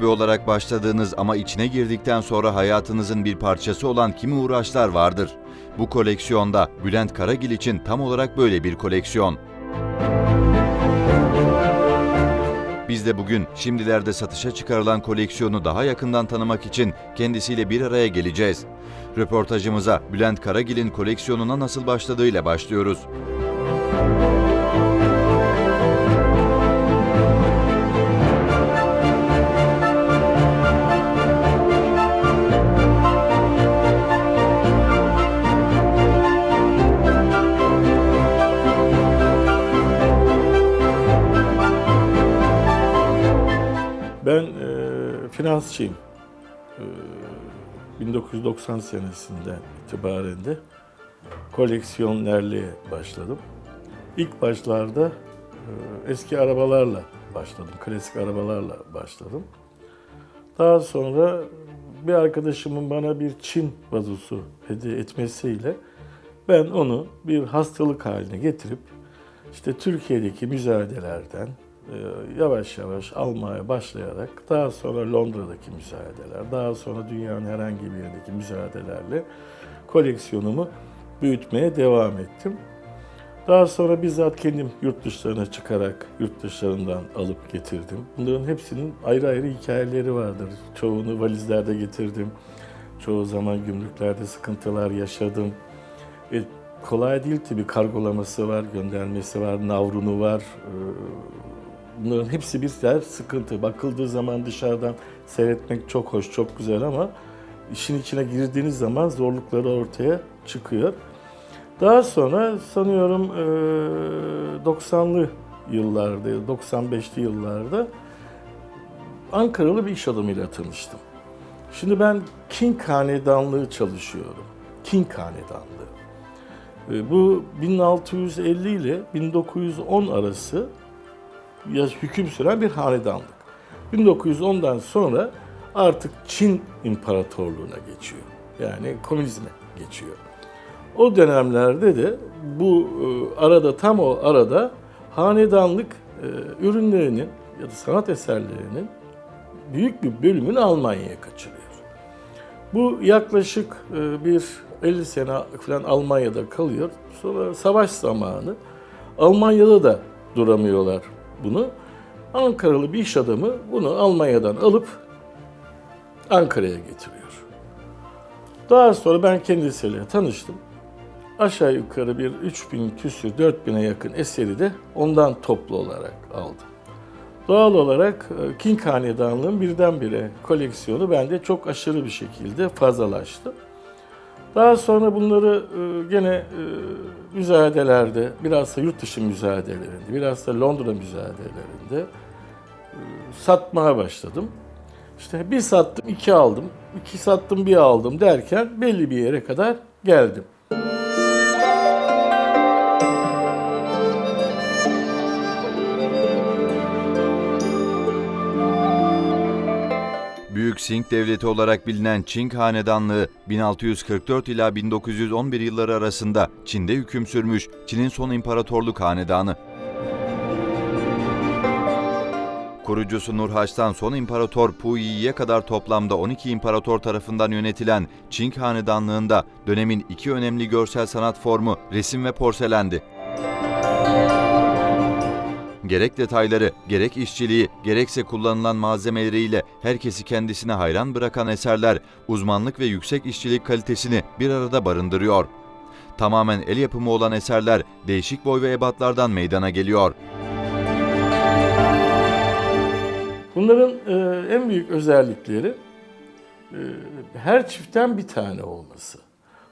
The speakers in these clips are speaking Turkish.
Hobi olarak başladığınız ama içine girdikten sonra hayatınızın bir parçası olan kimi uğraşlar vardır. Bu koleksiyonda Bülent Karagil için tam olarak böyle bir koleksiyon. Biz de bugün şimdilerde satışa çıkarılan koleksiyonu daha yakından tanımak için kendisiyle bir araya geleceğiz. Röportajımıza Bülent Karagil'in koleksiyonuna nasıl başladığıyla başlıyoruz. Ben e, finansçıyım. E, 1990 senesinden itibaren de koleksiyonerliğe başladım. İlk başlarda e, eski arabalarla başladım, klasik arabalarla başladım. Daha sonra bir arkadaşımın bana bir Çin vazosu hediye etmesiyle ben onu bir hastalık haline getirip işte Türkiye'deki müzayedelerden yavaş yavaş almaya başlayarak daha sonra Londra'daki müzayedeler, daha sonra dünyanın herhangi bir yerindeki müzayedelerle koleksiyonumu büyütmeye devam ettim. Daha sonra bizzat kendim yurt dışlarına çıkarak yurt dışlarından alıp getirdim. Bunların hepsinin ayrı ayrı hikayeleri vardır. Çoğunu valizlerde getirdim. Çoğu zaman gümrüklerde sıkıntılar yaşadım. E, kolay değil tabii kargolaması var, göndermesi var, navrunu var. Ee, Bunların hepsi bir yer sıkıntı. Bakıldığı zaman dışarıdan seyretmek çok hoş, çok güzel ama işin içine girdiğiniz zaman zorlukları ortaya çıkıyor. Daha sonra sanıyorum e, 90'lı yıllarda, 95'li yıllarda Ankaralı bir iş adamıyla tanıştım. Şimdi ben King Hanedanlığı çalışıyorum. King Hanedanlığı. Bu 1650 ile 1910 arası hüküm süren bir hanedanlık. 1910'dan sonra artık Çin İmparatorluğu'na geçiyor. Yani komünizme geçiyor. O dönemlerde de bu e, arada tam o arada hanedanlık e, ürünlerinin ya da sanat eserlerinin büyük bir bölümünü Almanya'ya kaçırıyor. Bu yaklaşık e, bir 50 sene falan Almanya'da kalıyor. Sonra savaş zamanı Almanya'da da duramıyorlar bunu. Ankaralı bir iş adamı bunu Almanya'dan alıp Ankara'ya getiriyor. Daha sonra ben kendisiyle tanıştım. Aşağı yukarı bir 3000 küsür 4000'e yakın eseri de ondan toplu olarak aldım. Doğal olarak e, King Hanedanlığı'nın birdenbire koleksiyonu bende çok aşırı bir şekilde fazlalaştı. Daha sonra bunları e, gene e, müzayedelerde, biraz da yurt dışı müzayedelerinde, biraz da Londra müzayedelerinde e, satmaya başladım. İşte bir sattım, iki aldım, iki sattım, bir aldım derken belli bir yere kadar geldim. Büyük Sing Devleti olarak bilinen Qing Hanedanlığı 1644 ila 1911 yılları arasında Çin'de hüküm sürmüş Çin'in son imparatorluk hanedanı. Kurucusu Nurhaç'tan son imparator Puyi'ye kadar toplamda 12 imparator tarafından yönetilen Qing Hanedanlığı'nda dönemin iki önemli görsel sanat formu resim ve porselendi. Gerek detayları, gerek işçiliği, gerekse kullanılan malzemeleriyle herkesi kendisine hayran bırakan eserler uzmanlık ve yüksek işçilik kalitesini bir arada barındırıyor. Tamamen el yapımı olan eserler değişik boy ve ebatlardan meydana geliyor. Bunların e, en büyük özellikleri e, her çiftten bir tane olması.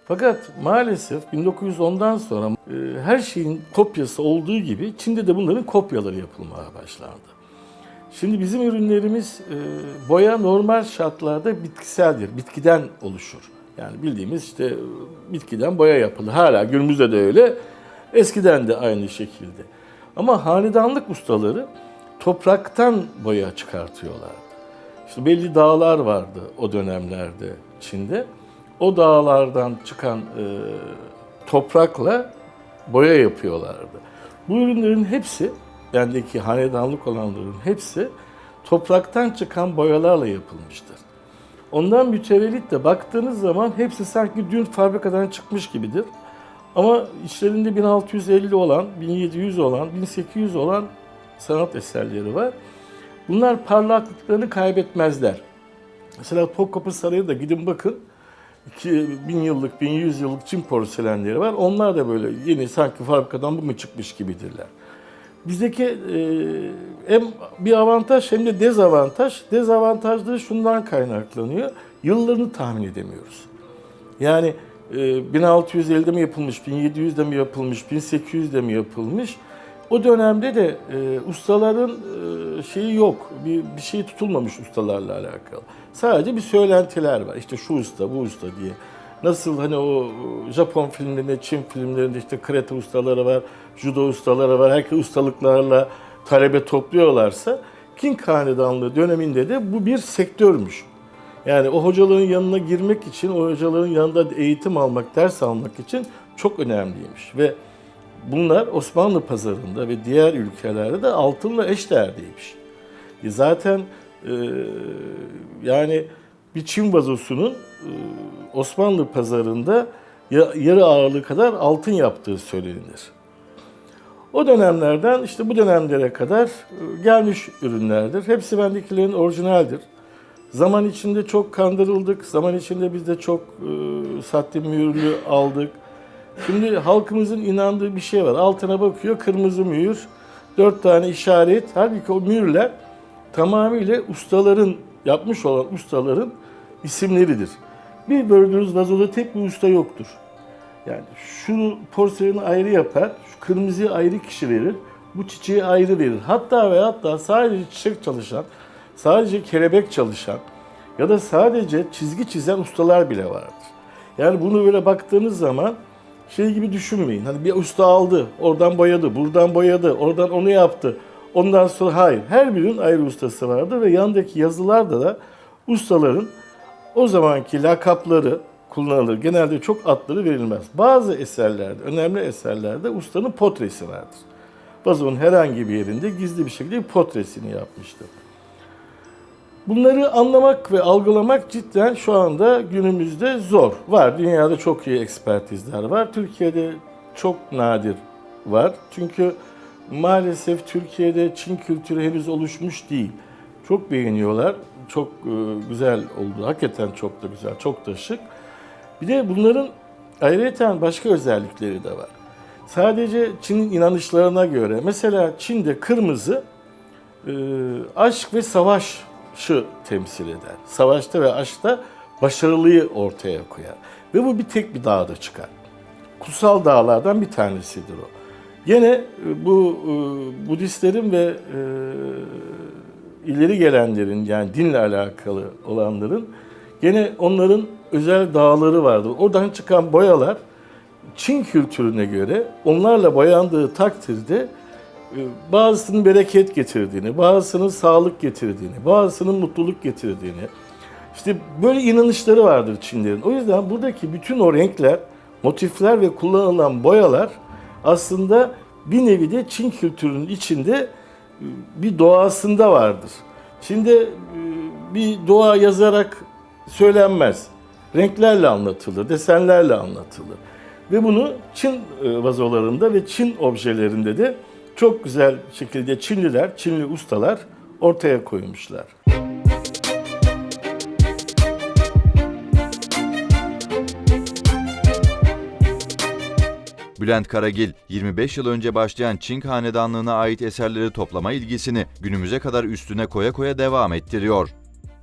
Fakat maalesef 1910'dan sonra e, her şeyin kopyası olduğu gibi Çin'de de bunların kopyaları yapılmaya başlandı. Şimdi bizim ürünlerimiz e, boya normal şartlarda bitkiseldir, bitkiden oluşur. Yani bildiğimiz işte e, bitkiden boya yapılır. Hala günümüzde de öyle, eskiden de aynı şekilde. Ama hanedanlık ustaları topraktan boya çıkartıyorlardı. İşte belli dağlar vardı o dönemlerde Çin'de. O dağlardan çıkan e, toprakla boya yapıyorlardı. Bu ürünlerin hepsi, bendeki hanedanlık olanların hepsi topraktan çıkan boyalarla yapılmıştır. Ondan mütevellit de baktığınız zaman hepsi sanki dün fabrikadan çıkmış gibidir. Ama içlerinde 1650 olan, 1700 olan, 1800 olan sanat eserleri var. Bunlar parlaklıklarını kaybetmezler. Mesela Topkapı Sarayı da gidin bakın. 2000 yıllık, 1100 yıllık Çin porselenleri var. Onlar da böyle yeni sanki fabrikadan bugün çıkmış gibidirler. Bizdeki e, hem bir avantaj hem de dezavantaj. Dezavantajları şundan kaynaklanıyor. Yıllarını tahmin edemiyoruz. Yani e, 1650'de mi yapılmış, 1700'de mi yapılmış, 1800'de mi yapılmış? O dönemde de e, ustaların e, şeyi yok, bir, bir şey tutulmamış ustalarla alakalı. Sadece bir söylentiler var. İşte şu usta, bu usta diye. Nasıl hani o Japon filmlerinde, Çin filmlerinde işte karate ustaları var, judo ustaları var. Herkes ustalıklarla talebe topluyorlarsa King Hanedanlığı döneminde de bu bir sektörmüş. Yani o hocaların yanına girmek için, o hocaların yanında eğitim almak, ders almak için çok önemliymiş. Ve bunlar Osmanlı pazarında ve diğer ülkelerde de altınla eşdeğerdeymiş. E zaten e, yani bir Çin vazosunun e, Osmanlı pazarında ya- yarı ağırlığı kadar altın yaptığı söylenir. O dönemlerden işte bu dönemlere kadar e, gelmiş ürünlerdir. Hepsi bendekilerin orijinaldir. Zaman içinde çok kandırıldık. Zaman içinde biz de çok e, sahte mühürlü aldık. Şimdi halkımızın inandığı bir şey var. Altına bakıyor kırmızı mühür, dört tane işaret. Halbuki o mühürler tamamıyla ustaların, yapmış olan ustaların isimleridir. Bir gördüğünüz vazoda tek bir usta yoktur. Yani şu porseleni ayrı yapar, şu kırmızıyı ayrı kişi verir, bu çiçeği ayrı verir. Hatta ve hatta sadece çiçek çalışan, sadece kelebek çalışan ya da sadece çizgi çizen ustalar bile vardır. Yani bunu böyle baktığınız zaman şey gibi düşünmeyin. Hani bir usta aldı, oradan boyadı, buradan boyadı, oradan onu yaptı. Ondan sonra hayır. Her birinin ayrı ustası vardır ve yandaki yazılarda da ustaların o zamanki lakapları kullanılır. Genelde çok adları verilmez. Bazı eserlerde, önemli eserlerde ustanın portresi vardır. Vazonun herhangi bir yerinde gizli bir şekilde bir portresini yapmıştır. Bunları anlamak ve algılamak cidden şu anda günümüzde zor. Var, dünyada çok iyi ekspertizler var. Türkiye'de çok nadir var. Çünkü maalesef Türkiye'de Çin kültürü henüz oluşmuş değil. Çok beğeniyorlar. Çok e, güzel oldu. Hakikaten çok da güzel, çok da şık. Bir de bunların ayrıca başka özellikleri de var. Sadece Çin'in inanışlarına göre, mesela Çin'de kırmızı e, aşk ve savaşı temsil eder. Savaşta ve aşkta başarılıyı ortaya koyar. Ve bu bir tek bir dağda çıkar. Kutsal dağlardan bir tanesidir o. Yine e, bu e, Budistlerin ve e, ileri gelenlerin yani dinle alakalı olanların gene onların özel dağları vardır. Oradan çıkan boyalar Çin kültürüne göre onlarla boyandığı takdirde bazısının bereket getirdiğini, bazısının sağlık getirdiğini, bazısının mutluluk getirdiğini, işte böyle inanışları vardır Çinlerin. O yüzden buradaki bütün o renkler, motifler ve kullanılan boyalar aslında bir nevi de Çin kültürünün içinde e, bir doğasında vardır. Şimdi e, bir doğa yazarak söylenmez. Renklerle anlatılır, desenlerle anlatılır. Ve bunu Çin e, vazolarında ve Çin objelerinde de çok güzel şekilde Çinliler, Çinli ustalar ortaya koymuşlar. Bülent Karagil, 25 yıl önce başlayan Çin Hanedanlığı'na ait eserleri toplama ilgisini günümüze kadar üstüne koya koya devam ettiriyor.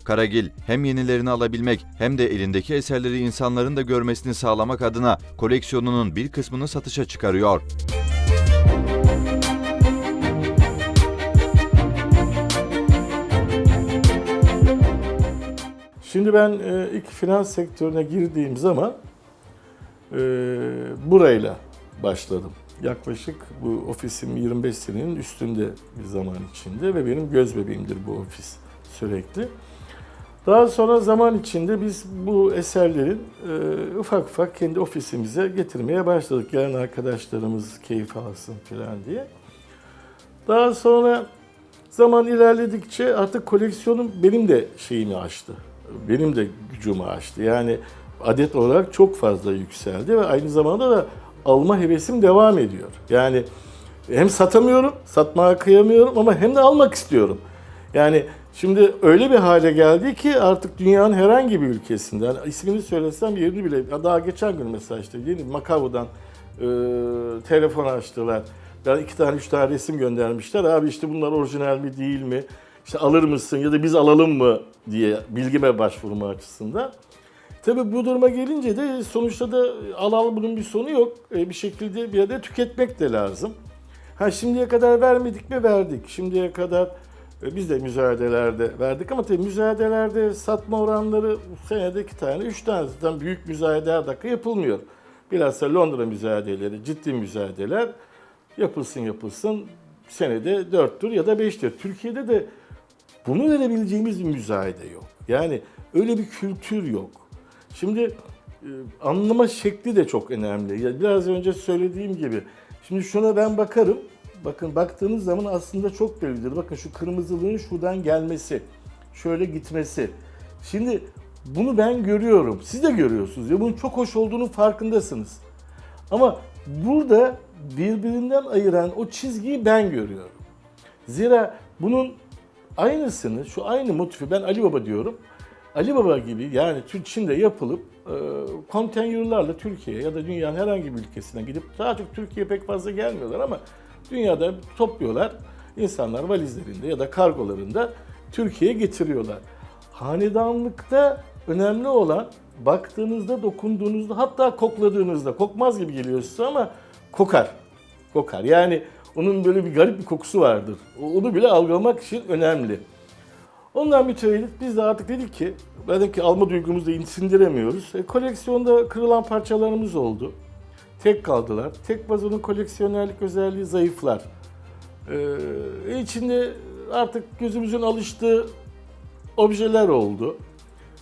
Karagil, hem yenilerini alabilmek hem de elindeki eserleri insanların da görmesini sağlamak adına koleksiyonunun bir kısmını satışa çıkarıyor. Şimdi ben e, ilk finans sektörüne girdiğim zaman e, burayla başladım. Yaklaşık bu ofisim 25 senenin üstünde bir zaman içinde ve benim göz bebeğimdir bu ofis sürekli. Daha sonra zaman içinde biz bu eserlerin e, ufak ufak kendi ofisimize getirmeye başladık. Gelen arkadaşlarımız keyif alsın falan diye. Daha sonra Zaman ilerledikçe artık koleksiyonum benim de şeyimi aştı. Benim de gücümü aştı. Yani adet olarak çok fazla yükseldi ve aynı zamanda da alma hevesim devam ediyor. Yani hem satamıyorum, satmaya kıyamıyorum ama hem de almak istiyorum. Yani şimdi öyle bir hale geldi ki artık dünyanın herhangi bir ülkesinden, ismini söylesem yerini bile, daha geçen gün mesela işte yeni Makavu'dan e, telefon açtılar. Yani iki tane, üç tane resim göndermişler. Abi işte bunlar orijinal mi değil mi? İşte alır mısın ya da biz alalım mı diye bilgime başvurma açısından. Tabii bu duruma gelince de sonuçta da al al bunun bir sonu yok. E, bir şekilde bir yerde tüketmek de lazım. Ha şimdiye kadar vermedik mi verdik. Şimdiye kadar e, biz de müzayedelerde verdik ama tabii müzayedelerde satma oranları senede iki tane, üç tane zaten büyük müzayede her dakika yapılmıyor. Bilhassa Londra müzayedeleri, ciddi müzayedeler yapılsın yapılsın senede dört tur ya da beş. Türkiye'de de bunu verebileceğimiz bir müzayede yok. Yani öyle bir kültür yok. Şimdi e, anlama şekli de çok önemli. Biraz önce söylediğim gibi. Şimdi şuna ben bakarım. Bakın baktığınız zaman aslında çok bellidir. Bakın şu kırmızılığın şuradan gelmesi, şöyle gitmesi. Şimdi bunu ben görüyorum. Siz de görüyorsunuz. Ya bunun çok hoş olduğunu farkındasınız. Ama burada birbirinden ayıran o çizgiyi ben görüyorum. Zira bunun aynısını, şu aynı motifi ben Ali Baba diyorum. Ali Baba gibi yani Çin'de yapılıp e, konteynerlarla Türkiye'ye ya da dünyanın herhangi bir ülkesine gidip daha çok Türkiye'ye pek fazla gelmiyorlar ama dünyada topluyorlar. insanlar valizlerinde ya da kargolarında Türkiye'ye getiriyorlar. Hanedanlıkta önemli olan baktığınızda, dokunduğunuzda hatta kokladığınızda kokmaz gibi geliyor size ama kokar. Kokar. Yani onun böyle bir garip bir kokusu vardır. Onu bile algılamak için önemli. Ondan mütevellit biz de artık dedik ki, dedik ki alma duygumuzu da sindiremiyoruz. E, koleksiyonda kırılan parçalarımız oldu. Tek kaldılar. Tek vazonun koleksiyonerlik özelliği zayıflar. E, içinde artık gözümüzün alıştığı objeler oldu.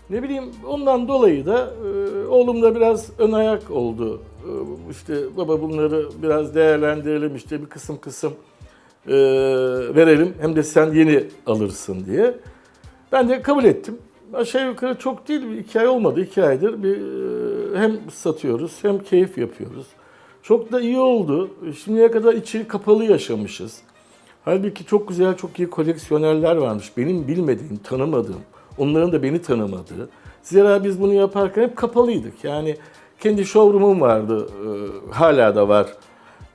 Ne bileyim ondan dolayı da e, oğlum da biraz ön ayak oldu. E, işte baba bunları biraz değerlendirelim işte bir kısım kısım e, verelim hem de sen yeni alırsın diye. Ben de kabul ettim. Aşağı yukarı çok değil, bir iki ay olmadı, iki aydır bir e, hem satıyoruz hem keyif yapıyoruz. Çok da iyi oldu. Şimdiye kadar içi kapalı yaşamışız. Halbuki çok güzel, çok iyi koleksiyonerler varmış. Benim bilmediğim, tanımadığım, onların da beni tanımadığı. Zira biz bunu yaparken hep kapalıydık. Yani kendi showroom'um vardı, e, hala da var.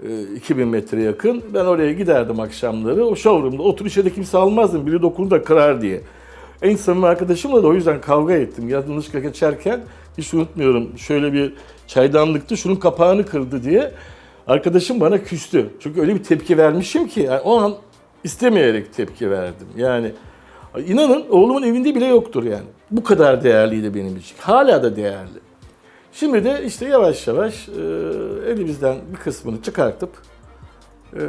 e, 2000 metre yakın. Ben oraya giderdim akşamları. O showroom'da otur içeride kimse almazdım. Biri dokunur da kırar diye. En samimi arkadaşımla da o yüzden kavga ettim. Yanlışlıkla geçerken hiç unutmuyorum. Şöyle bir çaydanlıktı, şunun kapağını kırdı diye. Arkadaşım bana küstü. Çünkü öyle bir tepki vermişim ki yani o an istemeyerek tepki verdim. Yani inanın oğlumun evinde bile yoktur yani. Bu kadar değerliydi benim için. Hala da değerli. Şimdi de işte yavaş yavaş e, elimizden bir kısmını çıkartıp e,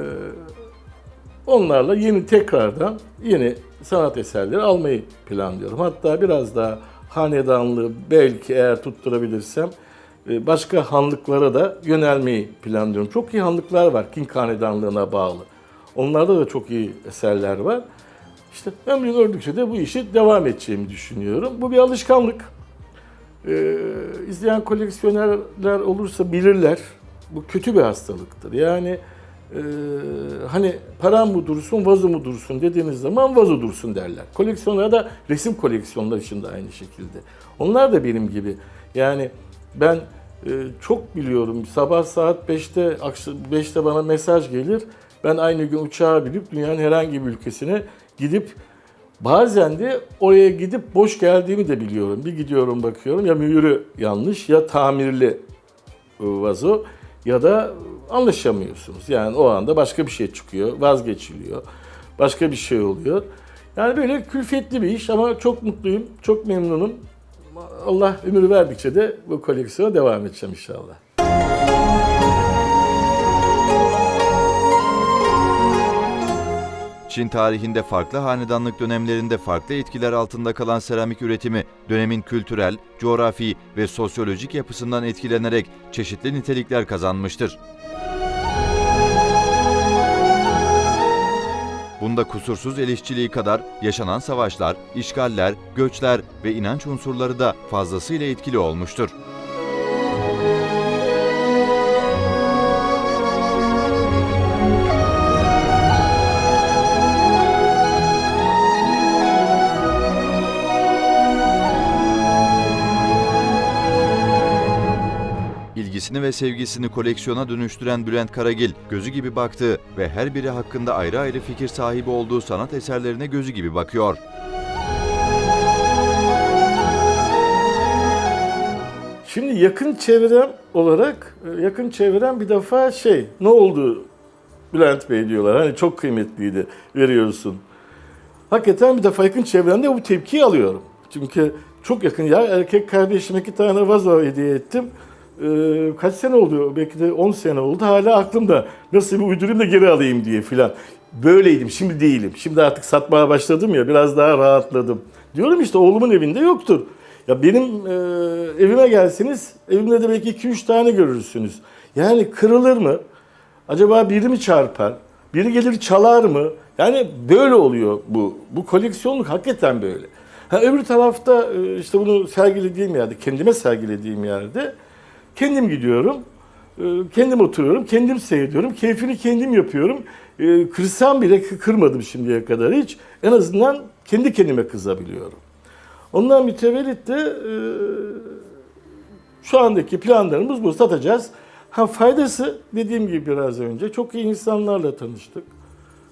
onlarla yeni tekrardan yeni sanat eserleri almayı planlıyorum. Hatta biraz daha hanedanlığı belki eğer tutturabilirsem e, başka hanlıklara da yönelmeyi planlıyorum. Çok iyi hanlıklar var King Hanedanlığı'na bağlı. Onlarda da çok iyi eserler var. İşte ömrüm ördükçe de bu işi devam edeceğimi düşünüyorum. Bu bir alışkanlık. Ee, izleyen koleksiyonerler olursa bilirler. Bu kötü bir hastalıktır. Yani e, hani param mı dursun, vazo mu dursun dediğiniz zaman vazo dursun derler. Koleksiyonlar da resim koleksiyonlar için de aynı şekilde. Onlar da benim gibi. Yani ben e, çok biliyorum. Sabah saat 5'te, akşam 5'te bana mesaj gelir. Ben aynı gün uçağa binip dünyanın herhangi bir ülkesine gidip Bazen de oraya gidip boş geldiğimi de biliyorum. Bir gidiyorum bakıyorum ya mühürü yanlış ya tamirli vazo ya da anlaşamıyorsunuz. Yani o anda başka bir şey çıkıyor, vazgeçiliyor. Başka bir şey oluyor. Yani böyle külfetli bir iş ama çok mutluyum, çok memnunum. Allah ömür verdikçe de bu koleksiyona devam edeceğim inşallah. Çin tarihinde farklı hanedanlık dönemlerinde farklı etkiler altında kalan seramik üretimi dönemin kültürel, coğrafi ve sosyolojik yapısından etkilenerek çeşitli nitelikler kazanmıştır. bunda kusursuz el işçiliği kadar yaşanan savaşlar, işgaller, göçler ve inanç unsurları da fazlasıyla etkili olmuştur. İlgisini ve sevgisini koleksiyona dönüştüren Bülent Karagil, gözü gibi baktığı ve her biri hakkında ayrı ayrı fikir sahibi olduğu sanat eserlerine gözü gibi bakıyor. Şimdi yakın çevrem olarak, e, yakın çevrem bir defa şey, ne oldu Bülent Bey diyorlar. Hani çok kıymetliydi, veriyorsun. Hakikaten bir defa yakın çevremde bu tepkiyi alıyorum. Çünkü çok yakın ya erkek kardeşime iki tane vazo hediye ettim. Ee, kaç sene oldu? Belki de 10 sene oldu. Hala aklımda. Nasıl bir uydurayım da geri alayım diye filan. Böyleydim. Şimdi değilim. Şimdi artık satmaya başladım ya. Biraz daha rahatladım. Diyorum işte oğlumun evinde yoktur. Ya benim e, evime gelseniz evimde de belki 2-3 tane görürsünüz. Yani kırılır mı? Acaba biri mi çarpar? Biri gelir çalar mı? Yani böyle oluyor bu. Bu koleksiyonluk hakikaten böyle. Ha, öbür tarafta e, işte bunu sergilediğim yerde, kendime sergilediğim yerde kendim gidiyorum. e, Kendim oturuyorum, kendim seyrediyorum, keyfini kendim yapıyorum. E, Kırsam bile kı- kırmadım şimdiye kadar hiç. En azından kendi kendime kızabiliyorum. Ondan mütevellit de e, şu andaki planlarımız bu. Satacağız. Ha faydası dediğim gibi biraz önce çok iyi insanlarla tanıştık.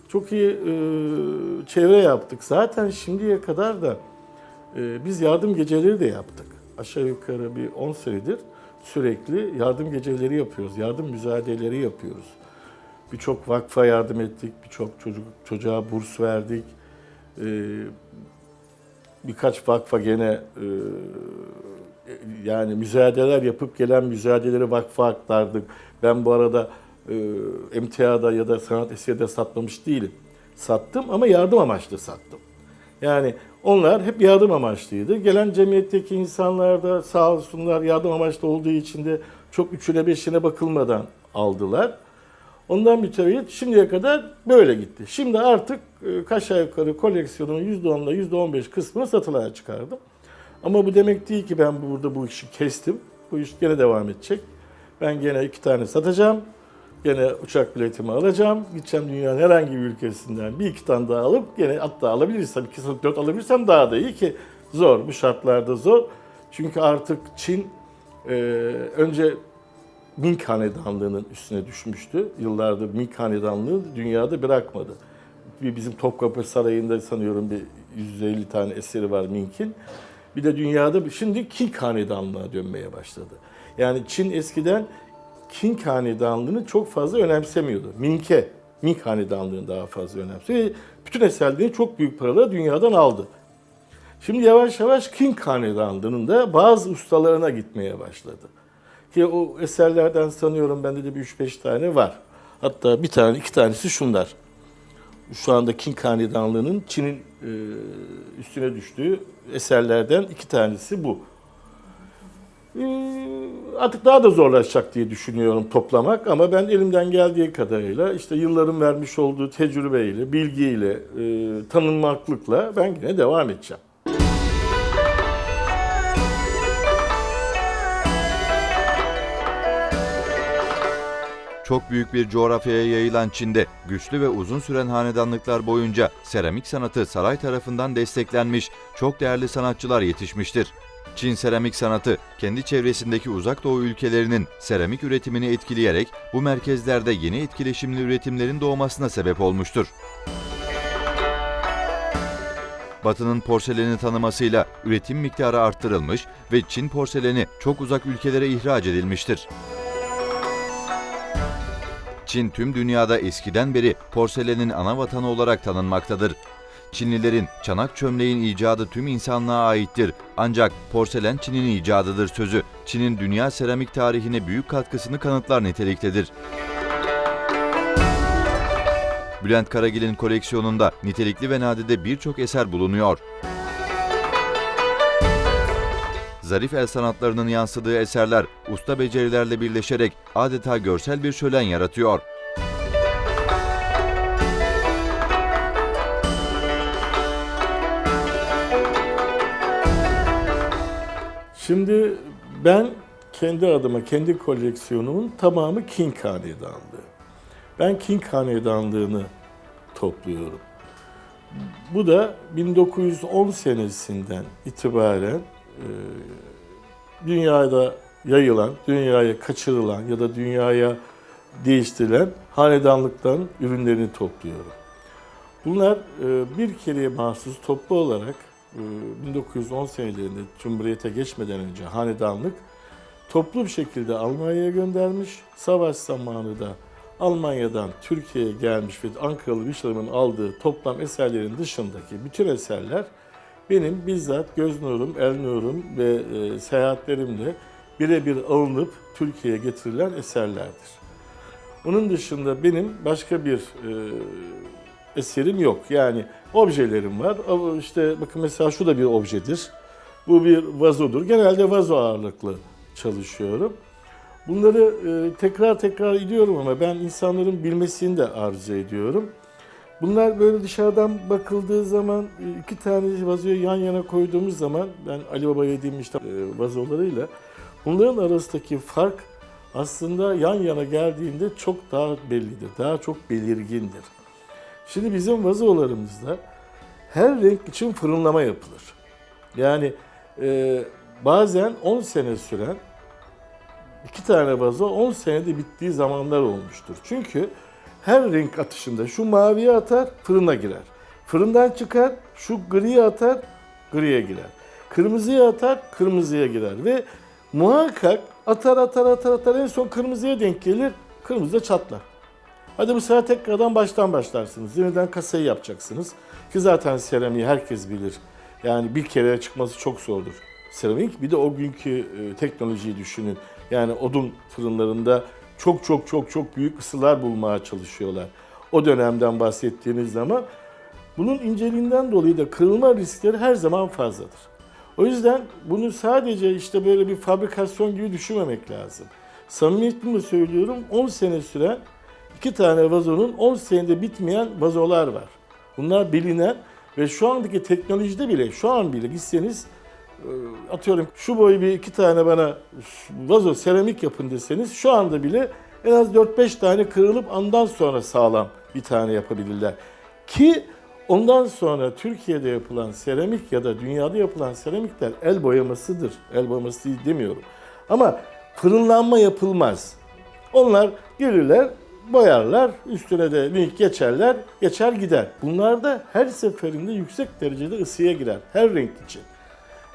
Çok iyi e, çevre yaptık. Zaten şimdiye kadar da e, biz yardım geceleri de yaptık. Aşağı yukarı bir 10 senedir sürekli yardım geceleri yapıyoruz. Yardım müzayedeleri yapıyoruz. Birçok vakfa yardım ettik. Birçok çocuk çocuğa burs verdik. E, birkaç vakfa gene e, yani müzayedeler yapıp gelen müzayedeleri vakfa aktardık. Ben bu arada e, emtiada ya da sanat eserde satmamış değilim. Sattım ama yardım amaçlı sattım. Yani onlar hep yardım amaçlıydı. Gelen cemiyetteki insanlar da sağ olsunlar yardım amaçlı olduğu için de çok üçüne beşine bakılmadan aldılar. Ondan mütevellit şimdiye kadar böyle gitti. Şimdi artık e, aşağı yukarı koleksiyonumun %10'la %15 kısmını satılığa çıkardım. Ama bu demek değil ki ben burada bu işi kestim. Bu iş gene devam edecek. Ben gene iki tane satacağım. Gene uçak biletimi alacağım. Gideceğim dünyanın herhangi bir ülkesinden bir iki tane daha alıp gene hatta alabilirsem iki saat dört alabilirsem daha da iyi ki zor. Bu şartlarda zor. Çünkü artık Çin e, önce Ming Hanedanlığı'nın üstüne düşmüştü. Yıllardır Ming Hanedanlığı dünyada bırakmadı. Bir bizim Topkapı Sarayı'nda sanıyorum bir 150 tane eseri var Ming'in. Bir de dünyada şimdi King Hanedanlığı'na dönmeye başladı. Yani Çin eskiden King Hanedanlığı'nı çok fazla önemsemiyordu. Ming'e, Ming Hanedanlığı'nı daha fazla önemsiyor. Bütün eserlerini çok büyük paralar dünyadan aldı. Şimdi yavaş yavaş King Hanedanlığı'nın da bazı ustalarına gitmeye başladı. Ki o eserlerden sanıyorum bende de bir 3-5 tane var. Hatta bir tane, iki tanesi şunlar. Şu anda King Hanedanlığı'nın Çin'in üstüne düştüğü eserlerden iki tanesi bu. E, artık daha da zorlaşacak diye düşünüyorum toplamak ama ben elimden geldiği kadarıyla işte yılların vermiş olduğu tecrübeyle, bilgiyle, e, tanınmaklıkla ben yine devam edeceğim. Çok büyük bir coğrafyaya yayılan Çin'de güçlü ve uzun süren hanedanlıklar boyunca seramik sanatı saray tarafından desteklenmiş çok değerli sanatçılar yetişmiştir. Çin seramik sanatı kendi çevresindeki uzak doğu ülkelerinin seramik üretimini etkileyerek bu merkezlerde yeni etkileşimli üretimlerin doğmasına sebep olmuştur. Batı'nın porseleni tanımasıyla üretim miktarı arttırılmış ve Çin porseleni çok uzak ülkelere ihraç edilmiştir. Çin tüm dünyada eskiden beri porselenin ana vatanı olarak tanınmaktadır. Çinlilerin çanak çömleğin icadı tüm insanlığa aittir. Ancak porselen Çin'in icadıdır sözü. Çin'in dünya seramik tarihine büyük katkısını kanıtlar niteliktedir. Bülent Karagil'in koleksiyonunda nitelikli ve nadide birçok eser bulunuyor. Zarif el sanatlarının yansıdığı eserler usta becerilerle birleşerek adeta görsel bir şölen yaratıyor. Şimdi ben kendi adıma, kendi koleksiyonumun tamamı King Hanedanlığı. Ben King Hanedanlığını topluyorum. Bu da 1910 senesinden itibaren e, dünyada yayılan, dünyaya kaçırılan ya da dünyaya değiştirilen hanedanlıktan ürünlerini topluyorum. Bunlar e, bir kereye mahsus toplu olarak 1910 senelerinde Cumhuriyet'e geçmeden önce hanedanlık toplu bir şekilde Almanya'ya göndermiş. Savaş zamanı da Almanya'dan Türkiye'ye gelmiş ve Ankaralı Mişlam'ın aldığı toplam eserlerin dışındaki bütün eserler benim bizzat göz nurum, el nurum ve e, seyahatlerimle birebir alınıp Türkiye'ye getirilen eserlerdir. Onun dışında benim başka bir e, eserim yok. Yani objelerim var. İşte bakın mesela şu da bir objedir. Bu bir vazodur. Genelde vazo ağırlıklı çalışıyorum. Bunları e, tekrar tekrar ediyorum ama ben insanların bilmesini de arzu ediyorum. Bunlar böyle dışarıdan bakıldığı zaman e, iki tane vazoyu yan yana koyduğumuz zaman ben Ali Baba'ya yediğim işte e, vazolarıyla bunların arasındaki fark aslında yan yana geldiğinde çok daha bellidir, daha çok belirgindir. Şimdi bizim vazolarımızda her renk için fırınlama yapılır. Yani e, bazen 10 sene süren iki tane vazo 10 senede bittiği zamanlar olmuştur. Çünkü her renk atışında şu maviye atar, fırına girer. Fırından çıkar, şu griye atar, griye girer. Kırmızıya atar, kırmızıya girer. Ve muhakkak atar atar atar atar en son kırmızıya denk gelir, kırmızı çatlar. Hadi bu sefer tekrardan baştan başlarsınız. Yeniden kasayı yapacaksınız. Ki zaten seramiği herkes bilir. Yani bir kere çıkması çok zordur. Seramik bir de o günkü e, teknolojiyi düşünün. Yani odun fırınlarında çok çok çok çok büyük ısılar bulmaya çalışıyorlar. O dönemden bahsettiğiniz zaman bunun inceliğinden dolayı da kırılma riskleri her zaman fazladır. O yüzden bunu sadece işte böyle bir fabrikasyon gibi düşünmemek lazım. Samimiyetimle söylüyorum 10 sene süren iki tane vazonun 10 senede bitmeyen vazolar var. Bunlar bilinen ve şu andaki teknolojide bile şu an bile gitseniz e, atıyorum şu boyu bir iki tane bana vazo seramik yapın deseniz şu anda bile en az 4-5 tane kırılıp ondan sonra sağlam bir tane yapabilirler. Ki ondan sonra Türkiye'de yapılan seramik ya da dünyada yapılan seramikler el boyamasıdır. El boyaması demiyorum. Ama fırınlanma yapılmaz. Onlar gelirler, boyarlar, üstüne de link geçerler, geçer gider. Bunlar da her seferinde yüksek derecede ısıya girer, her renk için.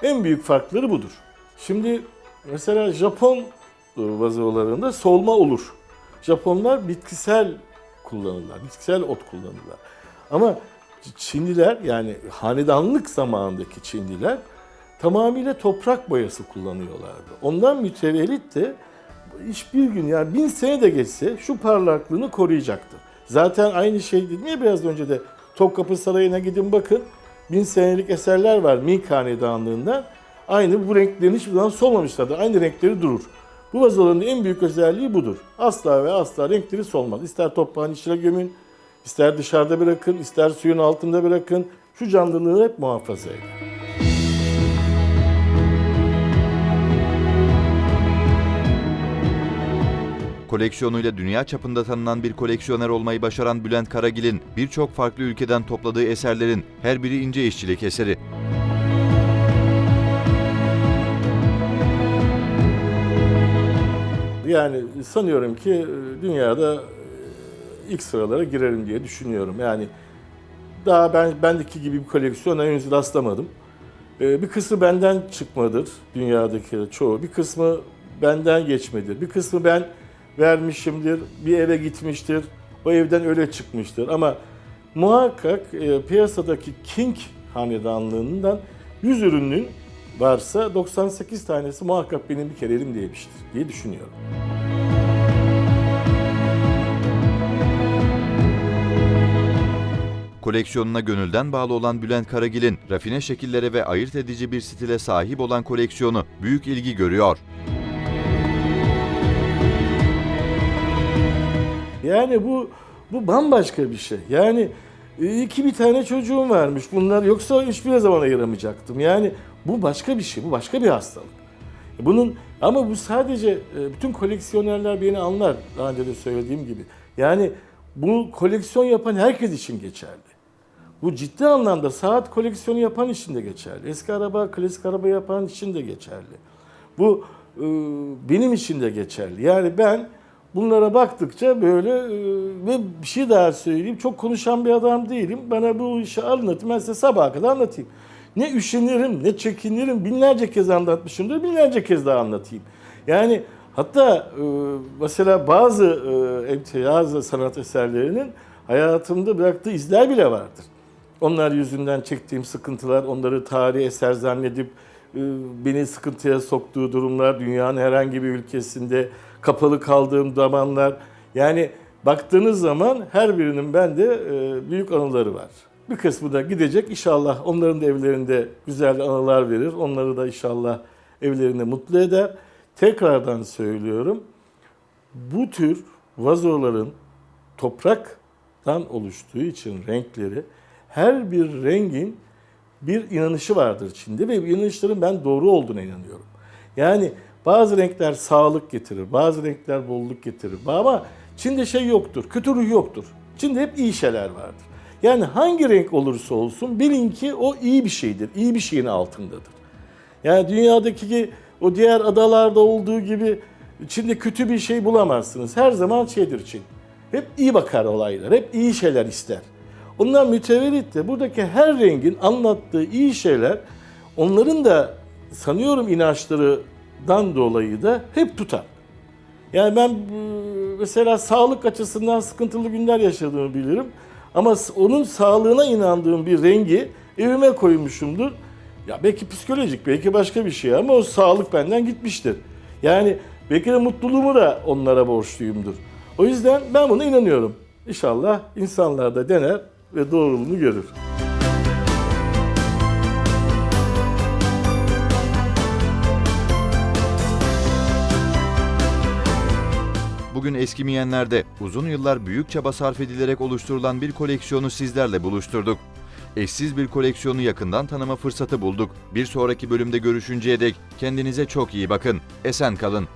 En büyük farkları budur. Şimdi mesela Japon e, vazolarında solma olur. Japonlar bitkisel kullanırlar, bitkisel ot kullanırlar. Ama Çinliler yani hanedanlık zamanındaki Çinliler tamamıyla toprak boyası kullanıyorlardı. Ondan mütevellit de hiçbir gün yani bin sene de geçse şu parlaklığını koruyacaktı. Zaten aynı şey dedim ya biraz önce de Topkapı Sarayı'na gidin bakın. Bin senelik eserler var Ming Hanedanlığından. Aynı bu renklerin hiçbir zaman solmamışlardır. Aynı renkleri durur. Bu vazoların en büyük özelliği budur. Asla ve asla renkleri solmaz. İster toprağın içine gömün, ister dışarıda bırakın, ister suyun altında bırakın. Şu canlılığı hep muhafaza eder. Koleksiyonuyla dünya çapında tanınan bir koleksiyoner olmayı başaran Bülent Karagil'in birçok farklı ülkeden topladığı eserlerin her biri ince işçilik eseri. Yani sanıyorum ki e, dünyada e, ilk sıralara girerim diye düşünüyorum. Yani daha ben bendeki gibi bir koleksiyona henüz rastlamadım. E, Bir kısmı benden çıkmadır dünyadaki çoğu. Bir kısmı benden geçmedir. Bir kısmı ben vermişimdir, bir eve gitmiştir. O evden öyle çıkmıştır. Ama muhakkak e, piyasadaki King hanedanlığından 100 ürünün varsa 98 tanesi muhakkak benim bir kere elim değmiştir diye düşünüyorum. Koleksiyonuna gönülden bağlı olan Bülent Karagil'in rafine şekillere ve ayırt edici bir stile sahip olan koleksiyonu büyük ilgi görüyor. Yani bu bu bambaşka bir şey. Yani e, iki bir tane çocuğum varmış bunlar yoksa hiçbir zaman ayıramayacaktım. Yani bu başka bir şey, bu başka bir hastalık. Bunun ama bu sadece e, bütün koleksiyonerler beni anlar daha önce de söylediğim gibi. Yani bu koleksiyon yapan herkes için geçerli. Bu ciddi anlamda saat koleksiyonu yapan için de geçerli. Eski araba, klasik araba yapan için de geçerli. Bu e, benim için de geçerli. Yani ben bunlara baktıkça böyle e, ve bir şey daha söyleyeyim. Çok konuşan bir adam değilim. Bana bu işi anlatayım. Ben size sabaha kadar anlatayım. Ne üşenirim, ne çekinirim. Binlerce kez anlatmışımdır. Binlerce kez daha anlatayım. Yani hatta e, mesela bazı e, emtiyaz sanat eserlerinin hayatımda bıraktığı izler bile vardır. Onlar yüzünden çektiğim sıkıntılar, onları tarihi eser zannedip beni sıkıntıya soktuğu durumlar, dünyanın herhangi bir ülkesinde kapalı kaldığım zamanlar. Yani baktığınız zaman her birinin bende e, büyük anıları var. Bir kısmı da gidecek inşallah onların da evlerinde güzel anılar verir. Onları da inşallah evlerinde mutlu eder. Tekrardan söylüyorum. Bu tür vazoların topraktan oluştuğu için renkleri her bir rengin bir inanışı vardır içinde ve bu inanışların ben doğru olduğuna inanıyorum. Yani bazı renkler sağlık getirir, bazı renkler bolluk getirir. Ama Çin'de şey yoktur, kötü ruh yoktur. Çin'de hep iyi şeyler vardır. Yani hangi renk olursa olsun bilin ki o iyi bir şeydir, iyi bir şeyin altındadır. Yani dünyadaki ki o diğer adalarda olduğu gibi Çin'de kötü bir şey bulamazsınız. Her zaman şeydir Çin. Hep iyi bakar olaylar, hep iyi şeyler ister. Ondan mütevellit de buradaki her rengin anlattığı iyi şeyler onların da sanıyorum inançlarından dolayı da hep tutar. Yani ben e, mesela sağlık açısından sıkıntılı günler yaşadığımı bilirim. Ama onun sağlığına inandığım bir rengi evime koymuşumdur. Ya belki psikolojik, belki başka bir şey ama o sağlık benden gitmiştir. Yani belki de mutluluğumu da onlara borçluyumdur. O yüzden ben buna inanıyorum. İnşallah insanlar da dener ve doğruluğunu görür. Bugün eskimeyenlerde uzun yıllar büyük çaba sarf edilerek oluşturulan bir koleksiyonu sizlerle buluşturduk. Eşsiz bir koleksiyonu yakından tanıma fırsatı bulduk. Bir sonraki bölümde görüşünceye dek kendinize çok iyi bakın. Esen kalın.